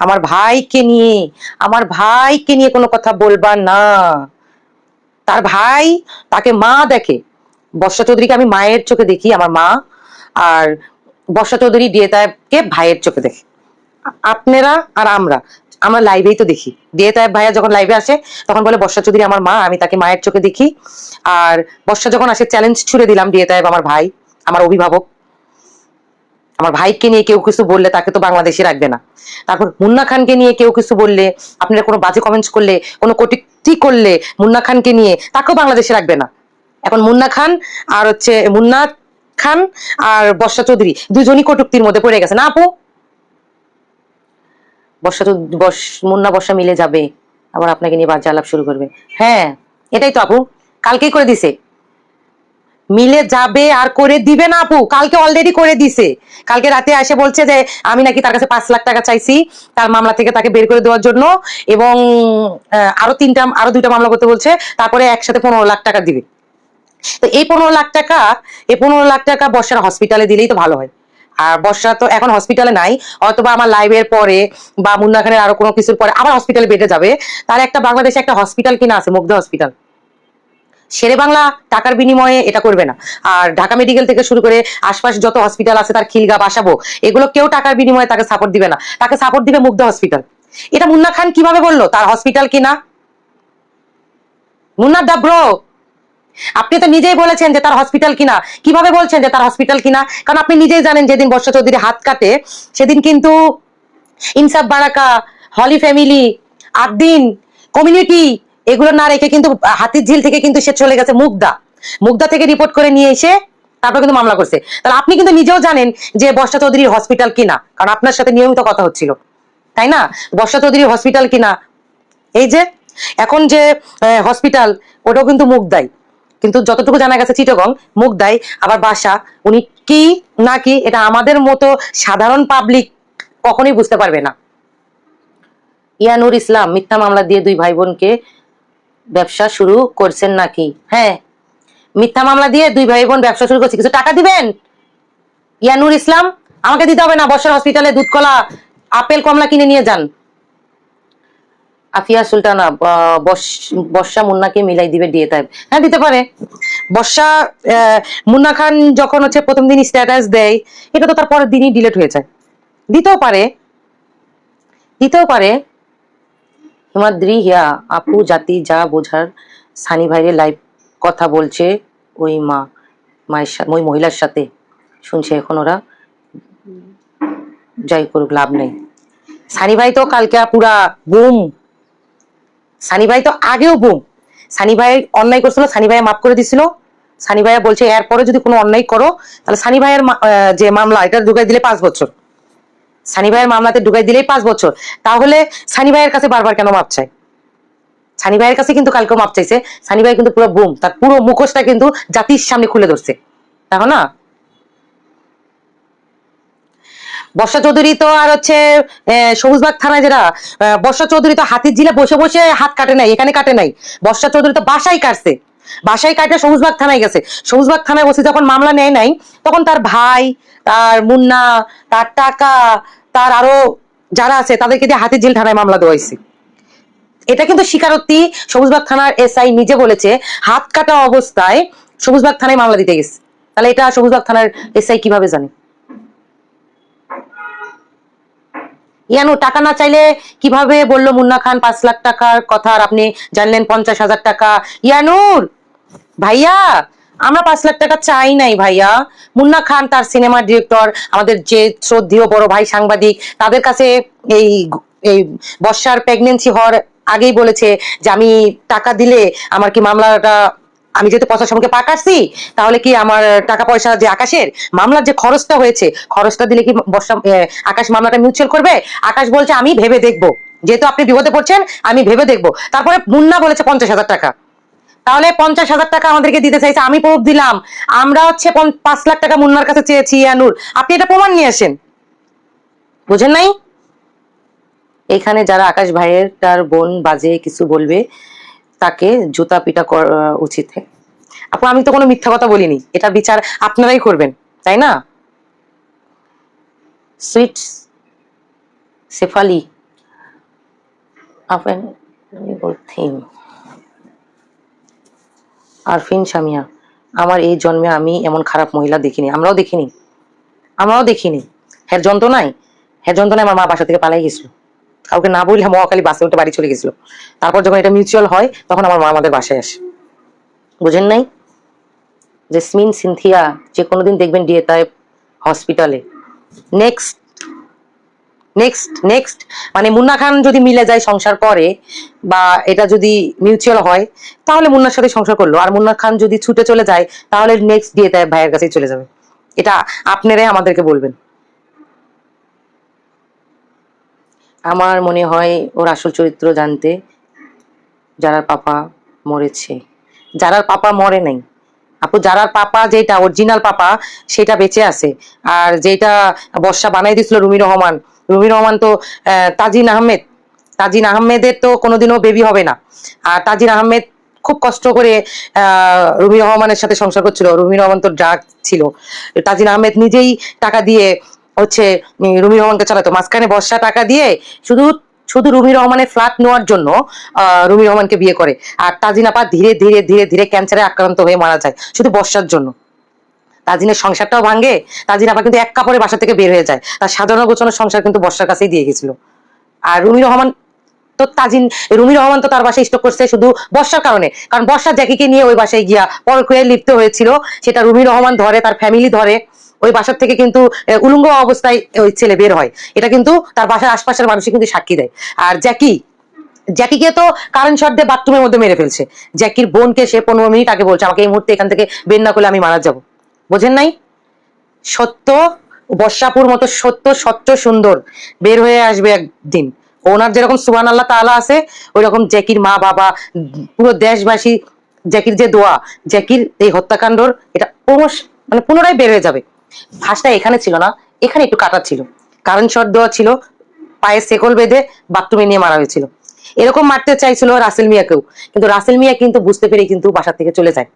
আমার ভাইকে নিয়ে, আমার ভাইকে নিয়ে কোনো কথা বলবা না। তার ভাই তাকে মা দেখে। বর্ষা চৌধুরীকে আমি মায়ের চোখে দেখি, আমার মা। আর বর্ষা চৌধুরী ডিয়েতায়কে ভাইয়ের চোখে দেখে। আপনারা আর আমরা আমরা লাইভেই তো দেখি। ডিয়েতায়ব ভাইয়া যখন লাইভে আসে, তখন বলে, বর্ষা চৌধুরী আমার মা, আমি তাকে মায়ের চোখে দেখি। আর বর্ষা যখন আসে চ্যালেঞ্জ ছুড়ে দিলাম ডিয়েতায়ব আমার ভাই, আমার অভিভাবক। আমার ভাইকে নিয়ে কেউ কিছু বললে তাকে তো বাংলাদেশে রাখবে না। তারপর মুন্না খানকে নিয়ে কেউ কিছু বললে, আপনারা কোনো বাজে কমেন্টস করলে, কোনো কটূক্তি করলে মুন্না খানকে নিয়ে তাকেও বাংলাদেশে রাখবে না। এখন মুন্না খান আর হচ্ছে মুন্না খান আর বর্ষা চৌধুরী দুজনই কটুক্তির মধ্যে পড়ে গেছে। না আপু? বর্ষা চৌধ- বর্ষ- মুন্না, বর্ষা মিলে যাবে, আবার আপনাকে নিয়ে বাজে আলাপ শুরু করবে। হ্যাঁ এটাই তো আপু। কালকেই করে দিছে। মিলে যাবে আর করে দিবে না আপু। কালকে অলরেডি করে দিছে। কালকে রাতে এসে বলছে যে, আমি নাকি তার কাছে পাঁচ লাখ টাকা চাইছি তার মামলা থেকে তাকে বের করে দেওয়ার জন্য এবং আরও তিনটা, আরও দুইটা মামলা করতে বলছে, তারপরে একসাথে পনেরো লাখ টাকা দিবে। তো এই পনেরো লাখ টাকা, এই পনেরো লাখ টাকা বর্ষার হসপিটালে দিলেই তো ভালো হয়। আর বর্ষা তো এখন হসপিটালে নাই, অথবা আমার লাইভের পরে বা মুন্না খানের আরও কোনো কিছুর পরে আবার হসপিটালে বেডে যাবে। তার একটা বাংলাদেশে একটা হসপিটাল কিনা আছে, মুগ্ধ হসপিটাল শেরে বাংলা টাকার বিনিময়ে এটা করবে না। আর ঢাকা মেডিকেল থেকে শুরু করে আশপাশ যত হসপিটাল আছে তার খিলগা বাসাবো, এগুলো কেউ টাকার বিনিময়ে তাকে সাপোর্ট দিবে না। তাকে সাপোর্ট দিবে মুগ্ধ হসপিটাল এটা মুন্না খান কীভাবে বলল? তার হসপিটাল কিনা মুন্না দা ব্রো আপনি তো নিজেই বলেছেন যে তার হসপিটাল কিনা কীভাবে বলছেন যে তার হসপিটাল কিনা কারণ আপনি নিজেই জানেন যেদিন বর্ষা চৌধুরী হাত কাটে, সেদিন কিন্তু ইনসাফ বারাকা, হলি ফ্যামিলি আদিন কমিউনিটি এগুলো না রেখে কিন্তু, হাতির ঝিল থেকে কিন্তু সে চলে গেছে মুগদা। মুগদা থেকে রিপোর্ট করে নিয়ে এসে তারপর কিন্তু মামলা করছে। তাহলে আপনি কিন্তু নিজেও জানেন যে বর্ষা চৌধুরীর হসপিটাল কিনা, কারণ আপনার সাথে নিয়মিত কথা হচ্ছিল। তাই না? বর্ষা চৌধুরীর হসপিটাল কিনা? এই যে, এখন যে হসপিটাল ওটাও কিন্তু মুগদাই। কিন্তু যতটুকু জানা গেছে চিটগং, মুগদাই, আবার বাসা, উনি কি না কি, এটা আমাদের মতো সাধারণ পাবলিক কখনোই বুঝতে পারবে না। ইয়ানুর ইসলাম মিথ্যা মামলা দিয়ে দুই ভাই বোনকে ব্যবসা শুরু করছেন নাকি? হ্যাঁ। মিথ্যা মামলা দিয়ে দুই ভাই বোন ব্যবসা শুরু করছে। কিছু টাকা দিবেন? ইয়ানুর ইসলাম, আমাকে দিতে হবে না। বর্ষার হসপিটালে দুধ কলা আপেল, কমলা কিনে নিয়ে যান। আফিয়া সুলতানা বর্ষ- মুন্নাকে মিলাই দিবে দিয়ে তাই হ্যাঁ দিতে পারে। বর্ষা মুন্না খান যখন হচ্ছে প্রথম দিন স্ট্যাটাস দেয়, এটা তো তার পরের দিনই ডিলেট হয়ে যায়। দিতেও পারে। দিতেও পারে। হিমাদ্রি হিয়া আপু জাতি যা বোঝার, সানি ভাইয়ের লাইভ কথা বলছে ওই মা, মায়ের ওই মহিলার সাথে। শুনছে এখন ওরা। যাই করুক, লাভ নেই। সানি ভাই তো কালকে পুরা বুম সানি ভাই তো আগেও বুম সানি ভাই অন্যায় করছিল, সানি ভাই মাফ করে দিছিল। সানি ভাইয়া বলছে, এরপরে যদি কোনো অন্যায় করো, তাহলে সানি ভাইয়ের যে মামলা এটা ঢুকাই দিলে পাঁচ বছর। সানি ভাইয়ের মামলাতে ঢুকাই দিলেই পাঁচ বছর। তাহলে সানি ভাইয়ের কাছে বারবার কেন মাপ চাই সানি ভাইয়ের কাছে কিন্তু কালকেও মাপ চাইছে। সানি ভাই কিন্তু পুরো বুম, তার পুরো মুখোশটা কিন্তু জাতির সামনে খুলে ধরছে। দেখো না? বর্ষা চৌধুরী তো আর হচ্ছে সবুজবাগ থানায় যেটা বর্ষা চৌধুরী তো হাতির ঝিলে বসে বসে হাত কাটে নাই, এখানে কাটে নাই। বর্ষা চৌধুরী তো বাসায় কাটছে। বাসায় কাটে সবুজবাগ থানায় গেছে। সবুজবাগ থানায় বসে যখন মামলা নেয় নাই, তখন তার ভাই, তার মুন্না, তার টাকা, তার আরও যারা আছে, তাদেরকে দিয়ে হাতির ঝিল থানায় মামলা দেওয়াইছে। এটা কিন্তু স্বীকারোক্তি সবুজবাগ থানার এসআই নিজে বলেছে, হাত কাটা অবস্থায় সবুজবাগ থানায় মামলা দিতে গেছে। তাহলে এটা সবুজবাগ থানার এসআই কীভাবে জানে? ইয়ানু, টাকা না চাইলে কীভাবে বলল মুন্না খান পাঁচ লাখ টাকার কথা আর আপনি জানলেন পঞ্চাশ হাজার টাকা? ইয়ানুর! ভাইয়া, আমরা পাঁচ লাখ টাকা চাই নাই ভাইয়া। মুন্না খান তার সিনেমার ডিরেক্টর, আমাদের যে শ্রদ্ধেয় বড় ভাই সাংবাদিক, তাদের কাছে এই এই বর্ষার প্রেগনেন্সি হওয়ার আগেই বলেছে যে আমি টাকা দিলে আমার কি মামলাটা আমি যেহেতু পয়সার সঙ্গে পাকাচ্ছি তাহলে কি আমার টাকা পয়সা যে আকাশের মামলার যে খরচটা হয়েছে, খরচটা দিলে কি বর্ষা আকাশ মামলাটা মিউচুয়াল করবে? আকাশ বলছে, আমি ভেবে দেখব। যেহেতু আপনি বিপদে পড়ছেন, আমি ভেবে দেখব। তারপরে মুন্না বলেছে পঞ্চাশ হাজার টাকা। তাহলে পঞ্চাশ হাজার টাকা আমাদেরকে দিতে চাইছে, আমি প্রুফ দিলাম। আমরা হচ্ছে পাঁচ লাখ টাকা মুন্নার কাছে চেয়েছি ইয়ানুর আপনি এটা প্রমাণ নিয়ে আসেন। বুঝেন নাই? এখানে যারা আকাশ ভাইয়ের তার বোন বাজে কিছু বলবে তাকে জুতা পিটা উচিত আপু, আমি তো কোনো মিথ্যা কথা বলিনি। এটা বিচার আপনারাই করবেন, তাই না? সুইট থিম আরফিন সামিয়া আমার এই জন্মে আমি এমন খারাপ মহিলা দেখিনি। আমরাও দেখিনি। আমরাও দেখিনি। হ্যাঁ যন্ত্রণায় হ্যাঁ যন্ত্রণায় আমার মা বাসা থেকে পালাই গেছিল। কাউকে না বললে মহাকালী বাসে উঠে বাড়ি চলে গেছিল। তারপর যখন এটা মিউচুয়াল হয়, তখন আমার মা আমাদের বাসায় আসে। বুঝেন নাই? জেসমিন, সিনথিয়া, যে কোনোদিন দেখবেন ডিএতায় হসপিটালে নেক্সট নেক্সট নেক্সট মানে মুন্না খান যদি মিলে যায়, সংসার করে, বা এটা যদি মিউচুয়াল হয়, তাহলে মুন্নার সাথে সংসার করল। আর মুন্না খান যদি ছুটে চলে যায়, তাহলে নেক্সট দিয়ে তাই ভাইয়ের কাছেই চলে যাবে। এটা আপনারাই আমাদেরকে বলবেন। আমার মনে হয় ওর আসল চরিত্র জানতে যারার পাপা মরেছে। যারার পাপা মরে নাই। আপু, যারার পাপা যেটা অরিজিনাল পাপা, সেটা বেঁচে আছে। আর যেটা বর্ষা বানাই দিছিল রুমি রহমান রুমি রহমান তো তাজিন আহমেদ। তাজিন আহমেদের তো কোনোদিনও বেবি হবে না। আর তাজিন আহমেদ খুব কষ্ট করে রুমি রহমানের সাথে সংসার করছিল। রুমি রহমান তো ড্রাগ ছিল। তাজিন আহমেদ নিজেই টাকা দিয়ে হচ্ছে রুমি রহমানকে চালাতো। মাঝখানে বর্ষা টাকা দিয়ে শুধু শুধু রুমি রহমানের ফ্ল্যাট নেওয়ার জন্য আহ, রুমি রহমানকে বিয়ে করে। আর তাজিন আপা ধীরে ধীরে ধীরে ধীরে ক্যান্সারে আক্রান্ত হয়ে মারা যায় শুধু বর্ষার জন্য। তাজিনের সংসারটাও ভাঙে তাজিন আপা কিন্তু এক কাপড়ে বাসা থেকে বের হয়ে যায়। তার সাধারণ গোছানোর সংসার কিন্তু বর্ষার কাছেই দিয়ে গেছিল। আর রুমি রহমান তো তাজিন রুমি রহমান তো তার বাসায় স্টক করছে শুধু বর্ষার কারণে। কারণ বর্ষা জ্যাকিকে নিয়ে ওই বাসায় গিয়া পরক্রিয়ায় লিপ্ত হয়েছিল। সেটা রুমি রহমান ধরে তার ফ্যামিলি ধরে। ওই বাসার থেকে কিন্তু উলঙ্গ অবস্থায় ওই ছেলে বের হয়। এটা কিন্তু তার বাসার আশপাশের মানুষই কিন্তু সাক্ষী দেয়। আর জ্যাকি, জ্যাকিকে তো কারেন্ট শট দিয়ে বাথরুমের মধ্যে মেরে ফেলছে। জ্যাকির বোনকে সে পনেরো মিনিট আগে বলছে, আমাকে এই মুহূর্তে এখান থেকে বের না করলে আমি মারা যাব। বোঝেন নাই? সত্য, বর্ষাপুর মতো সত্য, স্বচ্ছ, সুন্দর বের হয়ে আসবে একদিন। ওনার যেরকম সুবান আল্লাহ তাআলা আছে ওই রকম জ্যাকির মা, বাবা, পুরো দেশবাসী, জ্যাকির যে দোয়া, জ্যাকির এই হত্যাকাণ্ডর এটা ক্রমশ মানে পুনরায় বের হয়ে যাবে। ফাঁসটা এখানে ছিল না, এখানে একটু কাটা ছিল। কারেন্ট শট দেওয়া ছিল, পায়ে সেকল বেঁধে বাথরুমে নিয়ে মারা হয়েছিল। এরকম মারতে চাইছিল রাসেল মিয়াকেও, কিন্তু রাসেল মিয়া কিন্তু বুঝতে পেরে কিন্তু বাসা থেকে চলে যায়।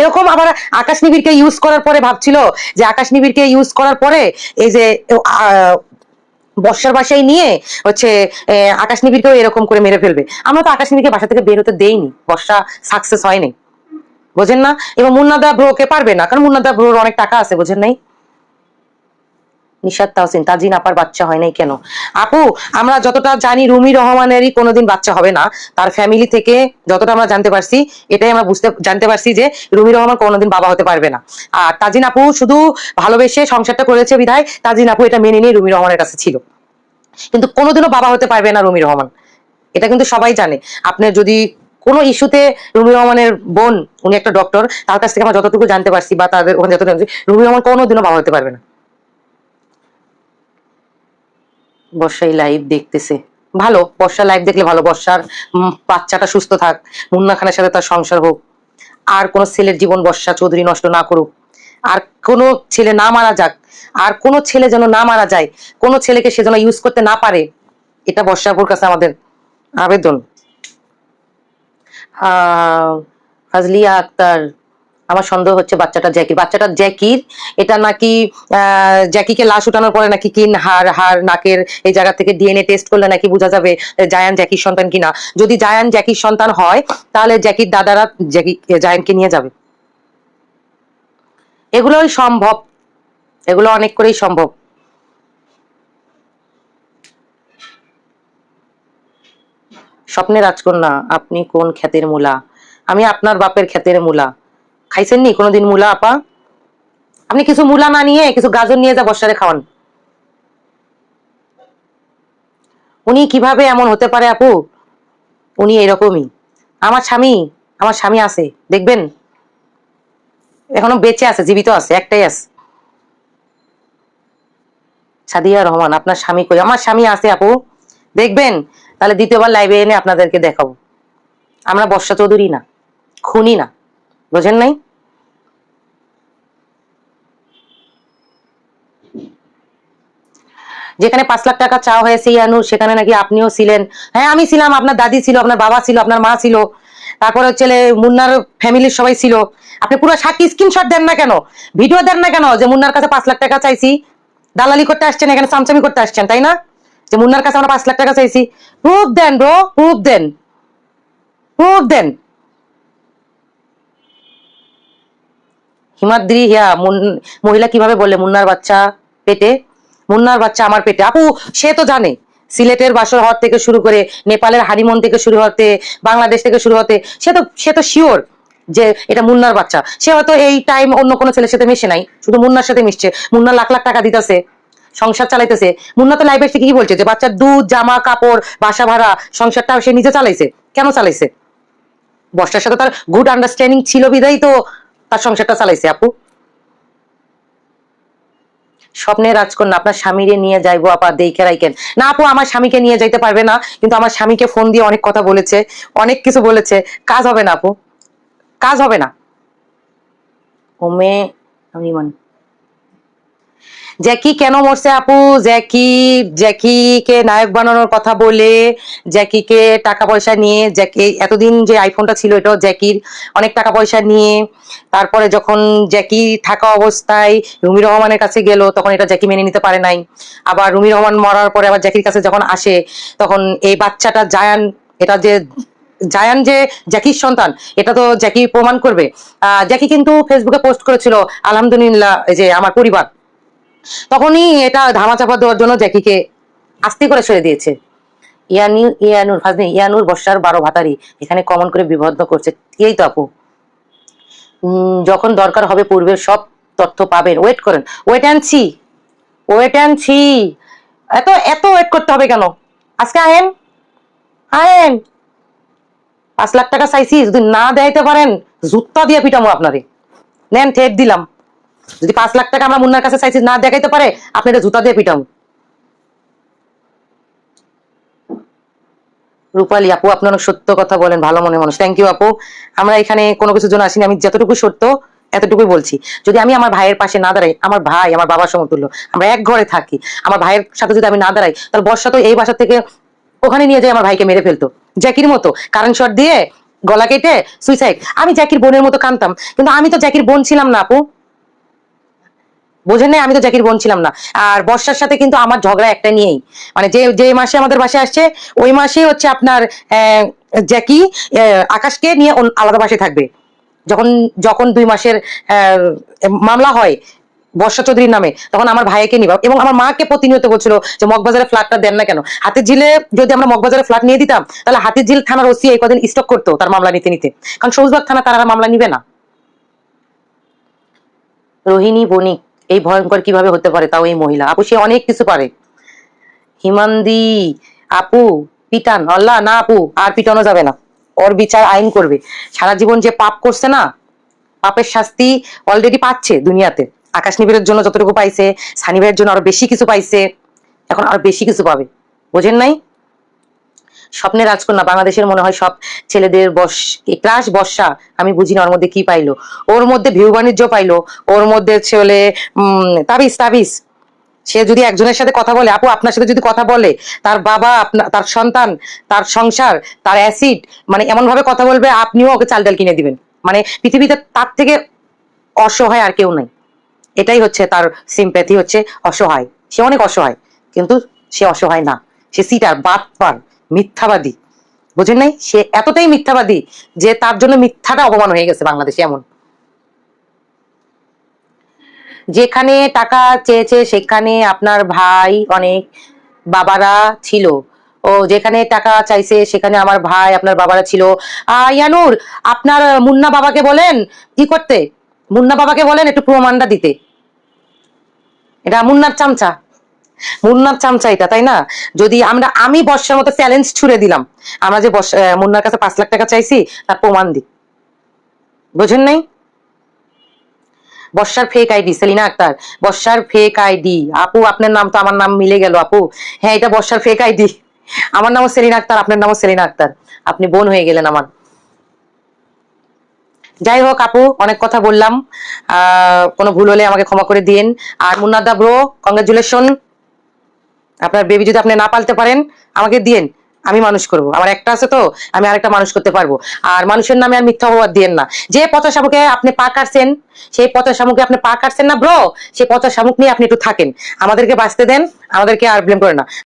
এরকম আবার আকাশ নিবিড়কে ইউজ করার পরে ভাবছিল যে আকাশ নিবিড়কে ইউজ করার পরে এই যে বর্ষার বাসায় নিয়ে হচ্ছে আকাশ নিবিড়কেও এরকম করে মেরে ফেলবে। আমরা তো আকাশ নিবিড়কে বাসা থেকে বের হতে দেইনি, বর্ষা সাকসেস হয়নি। বোঝেন না? এবং মুন্নাদা ব্রোকে পারবে না, কারণ মুন্নাদা ব্রোর অনেক টাকা আছে, বোঝেন নাই? নিশাদ তাহসিন তাজিন আপার বাচ্চা হয় নাই কেন? আপু, আমরা যতটা জানি রুমি রহমানেরই কোনোদিন বাচ্চা হবে না। তার ফ্যামিলি থেকে যতটা আমরা জানতে পারছি, এটাই আমরা বুঝতে, জানতে পারছি যে রুমি রহমান কোনোদিন বাবা হতে পারবে না। আর তাজিন আপু শুধু ভালোবেসে সংসারটা করেছে বিধায় তাজিন আপু এটা মেনে নিয়ে রুমি রহমানের কাছে ছিল। কিন্তু কোনোদিনও বাবা হতে পারবে না রুমি রহমান। এটা কিন্তু সবাই জানে। আপনার যদি কোনো ইস্যুতে রুমি রহমানের বোন, উনি একটা ডক্টর তার কাছ থেকে আমরা যতটুকু জানতে পারছি বা তাদের ওখানে যতটুকু রুমি রহমান কোনোদিনও বাবা হতে পারবে না। বর্ষাই লাইভ দেখতেছে। ভালো বর্ষা লাইভ দেখলে ভালো বর্ষার বাচ্চাটা সুস্থ থাক মুন্না খানের সাথে তার সংসার হোক। আর কোন ছেলের জীবন বর্ষা চৌধুরী নষ্ট না করুক। আর কোন ছেলে না মারা যাক আর কোন ছেলে যেন না মারা যায় কোন ছেলেকে সে যেন ইউজ করতে না পারে এটা বর্ষাপুর কাছে আমাদের আবেদন। আহ, ফাজলিয়া আক্তার আমার সন্দেহ হচ্ছে বাচ্চাটা জ্যাকির বাচ্চাটা জ্যাকির এটা নাকি আহ, জ্যাকিকে লাশ উঠানোর পরে নাকি কিন হার হার নাকের এই জায়গা থেকে ডিএনএ টেস্ট করলে নাকি বোঝা যাবে জায়ান জ্যাকির সন্তান কিনা। যদি জায়ান জ্যাকির সন্তান হয় তাহলে জ্যাকির দাদারা জ্যাকি জায়ানকে নিয়ে যাবে। এগুলোই সম্ভব। এগুলো অনেক করেই সম্ভব। স্বপ্নে রাজকন্যা আপনি কোন খ্যাতের মূলা? আমি আপনার বাপের খ্যাতের মূলা। খাইছেন নি? কোনোদিন মূলা, আপা? আপনি কিছু মূলা না নিয়ে কিছু গাজর নিয়ে যা বর্ষারে খাওয়ান। উনি কীভাবে এমন হতে পারে, আপু? উনি এরকমই। আমার স্বামী আমার স্বামী আছে, দেখবেন? এখনও বেঁচে আছে, জীবিত আছে, একটাই আছে। সাদিয়া রহমান, আপনার স্বামী কই? আমার স্বামী আছে, আপু। দেখবেন? তাহলে দ্বিতীয়বার লাইভে এনে আপনাদেরকে দেখাবো। আমরা বর্ষা চৌধুরী না, খুনি না, বোঝেন নাই? যেখানে পাঁচ লাখ টাকা চাওয়া হয়েছে ইয়ানুর সেখানে নাকি আপনিও ছিলেন। হ্যাঁ আমি ছিলাম, আপনার দাদি ছিল, আপনার বাবা ছিল, আপনার মা ছিল। তারপরে হচ্ছে মুন্নার ফ্যামিলির সবাই ছিল। আপনি পুরো সাক্ষী স্ক্রিনশট দেন না কেন? ভিডিও দেন না কেন যে মুন্নার কাছে পাঁচ লাখ টাকা চাইছি? দালালি করতে আসছেন, এখানে চামচামি করতে আসছেন, তাই না? যে মুন্নার কাছে আমরা পাঁচ লাখ টাকা চাইছি। প্রুফ দেন ব্রো প্রুফ দেন। প্রুফ দেন। হিমাদ্রি, হিয়া মহিলা কীভাবে বললে মুন্নার বাচ্চা পেটে? মুন্নার বাচ্চা আমার পেটে। আপু, সে তো জানে, সিলেটের বাসর হওয়ার থেকে শুরু করে নেপালের হারিমন থেকে শুরু হতে বাংলাদেশ থেকে শুরু হতে সে তো সে তো শিওর যে এটা মুন্নার বাচ্চা। সে হয়তো এই টাইম অন্য কোনো ছেলের সাথে মিশে নাই, শুধু মুন্নার সাথে মিশছে। মুন্না লাখ লাখ টাকা দিতেছে, সংসার চালাইতেছে। মুন্না তো লাইফে এসে কি বলছে? যে বাচ্চার দুধ, জামা, কাপড়, বাসা ভাড়া, সংসারটা সে নিজে চালাইছে। কেন চালাইছে? বর্ষার সাথে তার গুড আন্ডারস্ট্যান্ডিং ছিল বিধাই তো, তার সংসারটা চালাইছে, আপু। স্বপ্নে রাজকন্যা, আপনার স্বামীরে নিয়ে যাইবো, আপা দেখে রাইকেন না আপু, আমার স্বামীকে নিয়ে যাইতে পারবে না, কিন্তু আমার স্বামীকে ফোন দিয়ে অনেক কথা বলেছে, অনেক কিছু বলেছে। কাজ হবে না আপু। কাজ হবে না। ওমে আমি মান জ্যাকি কেন মরছে আপু? জ্যাকি জ্যাকিকে নায়ক বানানোর কথা বলে? জ্যাকিকে টাকা পয়সা নিয়ে? জ্যাকি এতদিন যে আইফোনটা ছিল এটাও জ্যাকির অনেক টাকা পয়সা নিয়ে, তারপরে যখন জ্যাকি থাকা অবস্থায় রুমি রহমানের কাছে গেল, তখন এটা জ্যাকি মেনে নিতে পারে নাই। আবার রুমি রহমান মরার পরে আবার জ্যাকির কাছে যখন আসে, তখন এই বাচ্চাটা জায়ান, এটা যে, জায়ান যে জ্যাকির সন্তান, এটা তো জ্যাকি প্রমাণ করবে। জ্যাকি কিন্তু ফেসবুকে পোস্ট করেছিল, আলহামদুলিল্লাহ যে আমার পরিবার তখনই এটা ধামাচাপা দেওয়ার জন্য জ্যাকিকে আস্তে করে ছেড়ে দিয়েছে। ইয়ানি, ইয়ানুর ফাজনি ইয়ানুর বর্ষার বারো ভাতারি এখানে কমন করে করছে। এই তো আপু। যখন দরকার হবে পূর্বের সব তথ্য পাবেন। ওয়েট করেন। Wait and see wait and see এত এত ওয়েট করতে হবে কেন? আজকে আহেন আহেন পাঁচ লাখ টাকা চাইছি, যদি না দেখাইতে পারেন জুত্তা দিয়ে পিটামো আপনারে। নেন, ঠেট দিলাম। যদি পাঁচ লাখ টাকা আমরা মুন্নার কাছে চাইছি, না দেখাইতে পারে, আপনি এটা জুতা দিয়ে পিটামো। রূপালী আপু, আপনি অনেক সত্য কথা বলেন, ভালো মনে মানুষ। থ্যাংক ইউ আপু। আমরা এখানে কোনো কিছুর জন্য আসিনি, আমি যতটুকু সত্য এতটুকুই বলছি। যদি আমি আমার ভাইয়ের পাশে না দাঁড়াই, আমার ভাই, আমার বাবার সমতুল্য, আমরা এক ঘরে থাকি, আমার ভাইয়ের সাথে যদি আমি না দাঁড়াই, তাহলে বর্ষা তো এই বাসা থেকে ওখানে নিয়ে যায় আমার ভাইকে মেরে ফেলতো। জ্যাকির মতো, কারেন্ট শট দিয়ে, গলা কেটে সুইসাইড আমি জ্যাকির বোনের মতো কানতাম, কিন্তু আমি তো জ্যাকির বোন ছিলাম না আপু। বোঝেন নাই, আমি তো জ্যাকির বোন ছিলাম না। আর বর্ষার সাথে কিন্তু আমার ঝগড়া একটা নিয়েই। মানে যে যে মাসে আমাদের বাসায় আসছে, ওই মাসে হচ্ছে আপনার জ্যাকি আকাশকে নিয়ে আলাদা বাসায় থাকবে। যখন যখন দুই মাসের মামলা হয়, বর্ষা চৌধুরীর নামে, তখন আমার ভাইকে নিবা। এবং আমার মাকে প্রতিনিয়ত বলছিল যে, মগবাজারে ফ্ল্যাটটা দেন না কেন? হাতের ঝিলে যদি আমরা মগবাজারে ফ্ল্যাট নিয়ে দিতাম, তাহলে হাতের ঝিল থানার ওসি এই কদিন স্টক করতো তার মামলা নিতে নিতে। কারণ সৌজবাগ থানা তারা মামলা নিবে না। রোহিণী বণিক। এই ভয়ঙ্কর কীভাবে হতে পারে তাও এই মহিলা। আপু, সে অনেক কিছু পারে। হিমান্দি, আপু, পিটান, আল্লাহ, না আপু, আর পিটানো যাবে না। ওর বিচার আইন করবে। সারা জীবন যে পাপ করছে না, পাপের শাস্তি অলরেডি পাচ্ছে দুনিয়াতে। আকাশ নিবিড়ের জন্য যতটুকু পাইছে, সানি ভাইয়ের জন্য আরও বেশি কিছু পাইছে, এখন আরও বেশি কিছু পাবে। বোঝেন নাই? স্বপ্নের রাজকন্যা, বাংলাদেশের মনে হয় সব ছেলেদের বস, ক্রাশ বর্ষা, আমি বুঝি না ওর মধ্যে কি পাইলো। ওর মধ্যে ভিউ বাণিজ্য পাইলো, ওর মধ্যে ছেলে তাবিজ তাবিজ। সে যদি একজনের সাথে কথা বলে, আপু আপনার সাথে যদি কথা বলে, তার বাবা তার সন্তান, তার সংসার, তার অ্যাসিড মানে এমন ভাবে কথা বলবে, আপনিও ওকে চাল ডাল কিনে দিবেন। মানে পৃথিবীতে তার থেকে অসহায় আর কেউ নাই। এটাই হচ্ছে তার সিম্প্যাথি হচ্ছে অসহায়। সে অনেক অসহায়, কিন্তু সে অসহায় না। সে সিটার, বাটপার। মিথ্যাবাদী। বুঝেন নাই? সে এতটাই মিথ্যাবাদী যে তার জন্য মিথ্যাটা অপমান হয়ে গেছে বাংলাদেশে এমন। যেখানে টাকা চেয়েছে সেখানে আপনার ভাই, অনেক বাবারা ছিল। ও যেখানে টাকা চাইছে সেখানে আমার ভাই, আপনার বাবারা ছিল। ইয়ানুর, আপনার মুন্না বাবাকে বলেন, কি করতে? মুন্না বাবাকে বলেন একটু প্রমাণটা দিতে। এটা মুন্নার চামচা। মুন্নার চামচা এটা তাই না? যদি আমরা, আমি বর্ষার মতো চ্যালেঞ্জ ছুড়ে দিলাম, আমরা যে মুন্নার কাছে পাঁচ লাখ টাকা চাইছি, তার প্রমাণ দিই। বোঝেন নাই? বর্ষার ফেক আইডি সেলিনা আক্তার, বর্ষার ফেক আইডি আপু, আপনার নাম তো আমার নাম মিলে গেল, আপু। হ্যাঁ এটা বর্ষার ফেক আইডি আমার নামও সেলিনা আক্তার, আপনার নামও সেলিনা আক্তার। আপনি বোন হয়ে গেলেন আমার। যাই হোক, আপু, অনেক কথা বললাম। আহ, কোনো ভুল হলে আমাকে ক্ষমা করে দিন আর মুন্নাদা ব্রো কংগ্রেচুলেশন আপনার বেবি যদি আপনি না পালতে পারেন, আমাকে দিয়েন, আমি মানুষ করব। আমার একটা আছে তো, আমি আরেকটা মানুষ করতে পারব। আর মানুষের নামে আর মিথ্যা অপবাদ দিয়েন না। যে পচা শামুকে আপনি পা কাটছেন, সেই পচা শামুকে আপনি পা কাটছেন না ব্রো সেই পচা শামুক নিয়ে আপনি একটু থাকেন। আমাদেরকে বাঁচতে দেন, আমাদেরকে আর ব্লেম করে না।